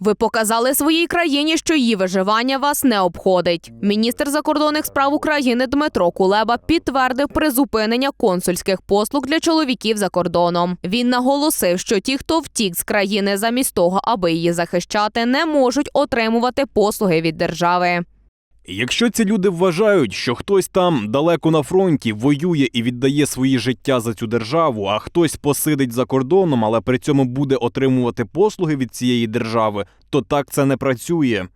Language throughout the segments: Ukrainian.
Ви показали своїй країні, що її виживання вас не обходить. Міністр закордонних справ України Дмитро Кулеба підтвердив призупинення консульських послуг для чоловіків за кордоном. Він наголосив, що ті, хто втік з країни замість того, аби її захищати, не можуть отримувати послуги від держави. Якщо ці люди вважають, що хтось там далеко на фронті воює і віддає свої життя за цю державу, а хтось посидить за кордоном, але при цьому буде отримувати послуги від цієї держави, то так це не працює.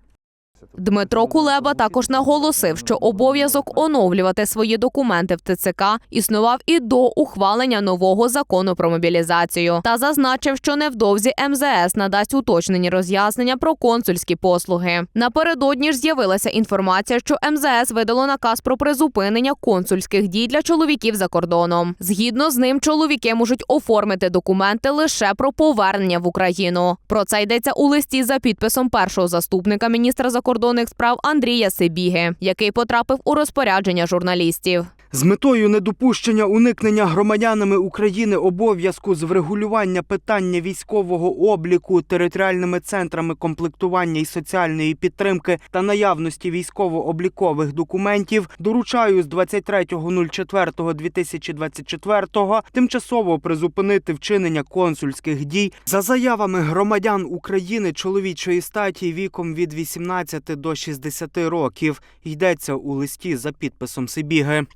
Дмитро Кулеба також наголосив, що обов'язок оновлювати свої документи в ТЦК існував і до ухвалення нового закону про мобілізацію, та зазначив, що невдовзі МЗС надасть уточнені роз'яснення про консульські послуги. Напередодні ж з'явилася інформація, що МЗС видало наказ про призупинення консульських дій для чоловіків за кордоном. Згідно з ним, чоловіки можуть оформити документи лише про повернення в Україну. Про це йдеться у листі за підписом першого заступника міністра закордонних справ Андрія Сибіги, який потрапив у розпорядження журналістів. З метою недопущення уникнення громадянами України обов'язку з врегулювання питання військового обліку територіальними центрами комплектування і соціальної підтримки та наявності військово-облікових документів доручаю з 23.04.2024 тимчасово призупинити вчинення консульських дій за заявами громадян України чоловічої статі віком від 18 до 60 років. Йдеться у листі за підписом Сибіги.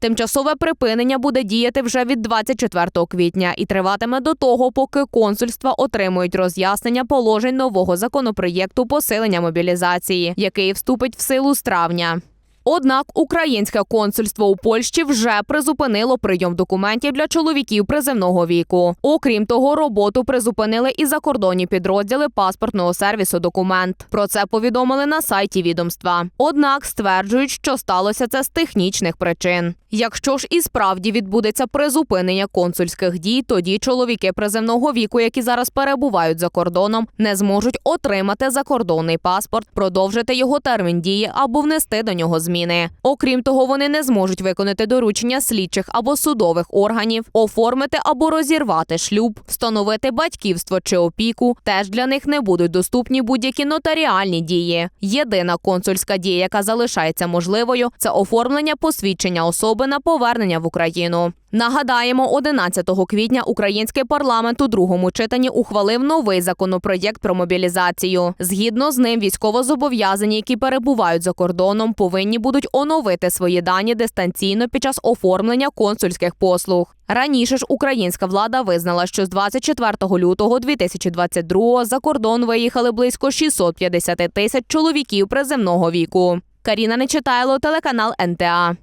Тимчасове припинення буде діяти вже від 24 квітня і триватиме до того, поки консульства отримують роз'яснення положень нового законопроєкту посилення мобілізації, який вступить в силу з травня. Однак українське консульство у Польщі вже призупинило прийом документів для чоловіків приземного віку. Окрім того, роботу призупинили і закордонні підрозділи паспортного сервісу документ. Про це повідомили на сайті відомства. Однак стверджують, що сталося це з технічних причин. Якщо ж і справді відбудеться призупинення консульських дій, тоді чоловіки приземного віку, які зараз перебувають за кордоном, не зможуть отримати закордонний паспорт, продовжити його термін дії або внести до нього зміни. Окрім того, вони не зможуть виконати доручення слідчих або судових органів, оформити або розірвати шлюб, встановити батьківство чи опіку. Теж для них не будуть доступні будь-які нотаріальні дії. Єдина консульська дія, яка залишається можливою, це оформлення посвідчення особи на повернення в Україну. Нагадаємо, 11 квітня український парламент у другому читанні ухвалив новий законопроєкт про мобілізацію. Згідно з ним, військовозобов'язані, які перебувають за кордоном, повинні будуть оновити свої дані дистанційно під час оформлення консульських послуг. Раніше ж українська влада визнала, що з 24 лютого 2022 за кордон виїхали близько 650 тисяч чоловіків приземного віку. Каріна Нечитайло, телеканал НТА.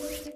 Oh,